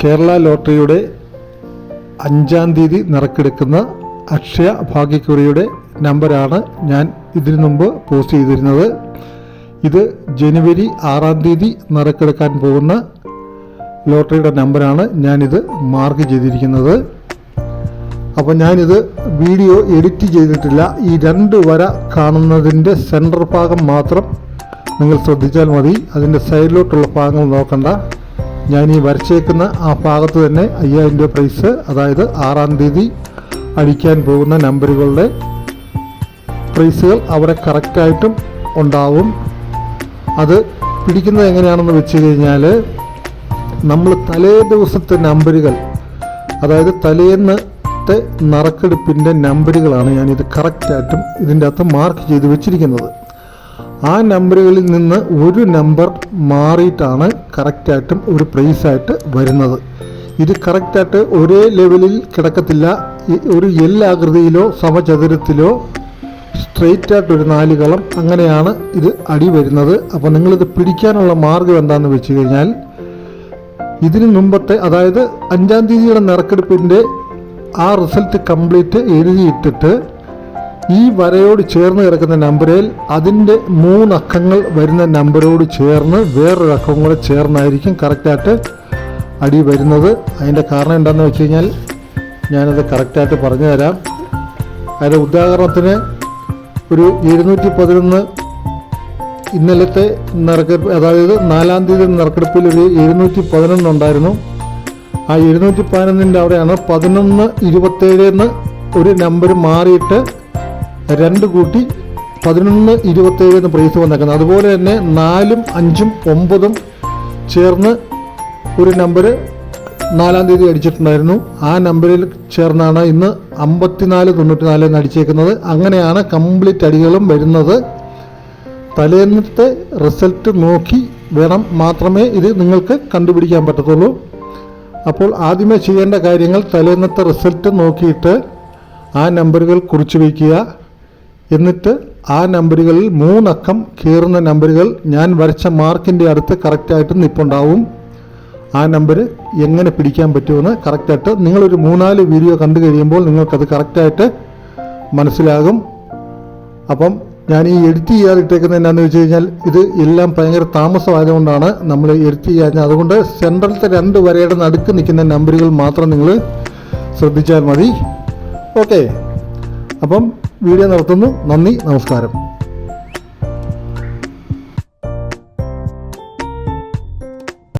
കേരള ലോട്ടറിയുടെ അഞ്ചാം തീയതി നിറക്കെടുക്കുന്ന അക്ഷയ ഭാഗ്യക്കുറിയുടെ നമ്പറാണ് ഞാൻ ഇതിനു മുമ്പ് പോസ്റ്റ് ചെയ്തിരുന്നത്. ഇത് ജനുവരി ആറാം തീയതി നിറക്കെടുക്കാൻ പോകുന്ന ലോട്ടറിയുടെ നമ്പറാണ് ഞാനിത് മാർക്ക് ചെയ്തിരിക്കുന്നത്. അപ്പോൾ ഞാനിത് വീഡിയോ എഡിറ്റ് ചെയ്തിട്ടില്ല. ഈ രണ്ട് വര കാണുന്നതിന്റെ സെന്റർ ഭാഗം മാത്രം നിങ്ങൾ ശ്രദ്ധിച്ചാൽ മതി. അതിന്റെ സൈഡിലോട്ടുള്ള ഭാഗങ്ങൾ നോക്കണ്ട. ഞാൻ ഈ വരച്ചേക്കുന്ന ആ ഭാഗത്ത് തന്നെ അയ്യായിരം രൂപ പ്രൈസ് അതായത് ആറാം തീയതി അടിക്കാൻ പോകുന്ന നമ്പറുകളുടെ പ്രൈസുകൾ അവിടെ കറക്റ്റായിട്ടും ഉണ്ടാവും. അത് പിടിക്കുന്നത് എങ്ങനെയാണെന്ന് വെച്ച് കഴിഞ്ഞാൽ നമ്മൾ തലേ ദിവസത്തെ നമ്പറുകൾ അതായത് തലേന്നത്തെ നറുക്കെടുപ്പിന്റെ നമ്പറുകളാണ് ഞാനിത് കറക്റ്റായിട്ടും ഇതിന്റെ അകത്ത് മാർക്ക് ചെയ്ത് വെച്ചിരിക്കുന്നത്. ആ നമ്പറുകളിൽ നിന്ന് ഒരു നമ്പർ മാറിയിട്ടാണ് കറക്റ്റായിട്ടും ഒരു പ്രൈസായിട്ട് വരുന്നത്. ഇത് കറക്റ്റായിട്ട് ഒരേ ലെവലിൽ കിടക്കത്തില്ല. ഒരു എൽ ആകൃതിയിലോ സമചതുരത്തിലോ സ്ട്രെയിറ്റ് ആയിട്ട് ഒരു നാല് കളം അങ്ങനെയാണ് ഇത് അടി വരുന്നത്. അപ്പോൾ നിങ്ങളിത് പിടിക്കാനുള്ള മാർഗം എന്താണെന്ന് വെച്ച് കഴിഞ്ഞാൽ ഇതിന് മുമ്പത്തെ അതായത് അഞ്ചാം തീയതിയുടെ നറുക്കെടുപ്പിന്റെ ആ റിസൾട്ട് കംപ്ലീറ്റ് എഴുതിയിട്ടിട്ട് ഈ വരയോട് ചേർന്ന് കിടക്കുന്ന നമ്പറിൽ അതിന്റെ മൂന്നക്കങ്ങൾ വരുന്ന നമ്പറോട് ചേർന്ന് വേറൊരു അക്കം കൂടെ ചേർന്നായിരിക്കും കറക്റ്റായിട്ട് അടി വരുന്നത്. അതിന്റെ കാരണം എന്താണെന്ന് വെച്ച് കഴിഞ്ഞാൽ ഞാനത് കറക്റ്റായിട്ട് പറഞ്ഞു തരാം അതിന്റെ ഉദാഹരണത്തിന് ഒരു എഴുന്നൂറ്റി പതിനൊന്ന് ഇന്നലത്തെ നറുക്കെടുപ്പ് അതായത് നാലാം തീയതി നറുക്കെടുപ്പിൽ ഒരു എഴുന്നൂറ്റി പതിനൊന്ന് ഉണ്ടായിരുന്നു. ആ എഴുന്നൂറ്റി പതിനൊന്നിന്റെ അവിടെയാണ് പതിനൊന്ന് ഇരുപത്തേഴ് എന്ന് ഒരു നമ്പർ മാറിയിട്ട് രണ്ട് കൂട്ടി പതിനൊന്ന് ഇരുപത്തേഴിന്ന് പ്രൈസ് വന്നേക്കുന്നത്. അതുപോലെ തന്നെ നാലും അഞ്ചും ഒമ്പതും ചേർന്ന് ഒരു നമ്പർ നാലാം തീയതി അടിച്ചിട്ടുണ്ടായിരുന്നു. ആ നമ്പറിൽ ചേർന്നാണ് ഇന്ന് അമ്പത്തിനാല് തൊണ്ണൂറ്റിനാല് എന്ന് അടിച്ചേക്കുന്നത്. അങ്ങനെയാണ് കംപ്ലീറ്റ് അടികളും വരുന്നത്. തലേന്നത്തെ റിസൾട്ട് നോക്കി വേണം മാത്രമേ ഇത് നിങ്ങൾക്ക് കണ്ടുപിടിക്കാൻ പറ്റത്തുള്ളൂ. അപ്പോൾ ആദ്യമേ ചെയ്യേണ്ട കാര്യങ്ങൾ തലേന്നത്തെ റിസൾട്ട് നോക്കിയിട്ട് ആ നമ്പറുകൾ കുറിച്ച് വയ്ക്കുക. എന്നിട്ട് ആ നമ്പറുകളിൽ മൂന്നക്കം കയറുന്ന നമ്പറുകൾ ഞാൻ വരച്ച മാർക്കിന്റെ അടുത്ത് കറക്റ്റായിട്ട് നിൽപ്പുണ്ടാവും ആ നമ്പർ എങ്ങനെ പിടിക്കാൻ പറ്റുമെന്ന് കറക്റ്റായിട്ട് നിങ്ങളൊരു മൂന്നാൽ വീഡിയോ കണ്ടു കഴിയുമ്പോൾ നിങ്ങൾക്കത് കറക്റ്റായിട്ട് മനസ്സിലാകും. അപ്പം ഞാൻ ഈ എഡിറ്റ് ചെയ്യാതിട്ടേക്കുന്നത് എന്നാന്ന് വെച്ച് കഴിഞ്ഞാൽ ഇത് എല്ലാം ഭയങ്കര താമസമായതുകൊണ്ടാണ് നമ്മൾ എഡിറ്റ് ചെയ്യാൻ അതുകൊണ്ട് സെൻട്രലത്തെ രണ്ട് വരയുടെ നടുക്ക് നിൽക്കുന്ന നമ്പറുകൾ മാത്രം നിങ്ങൾ ശ്രദ്ധിച്ചാൽ മതി. ഓക്കെ. അപ്പം വീഡിയോ നടത്തുന്നു നന്ദി നമസ്കാരം.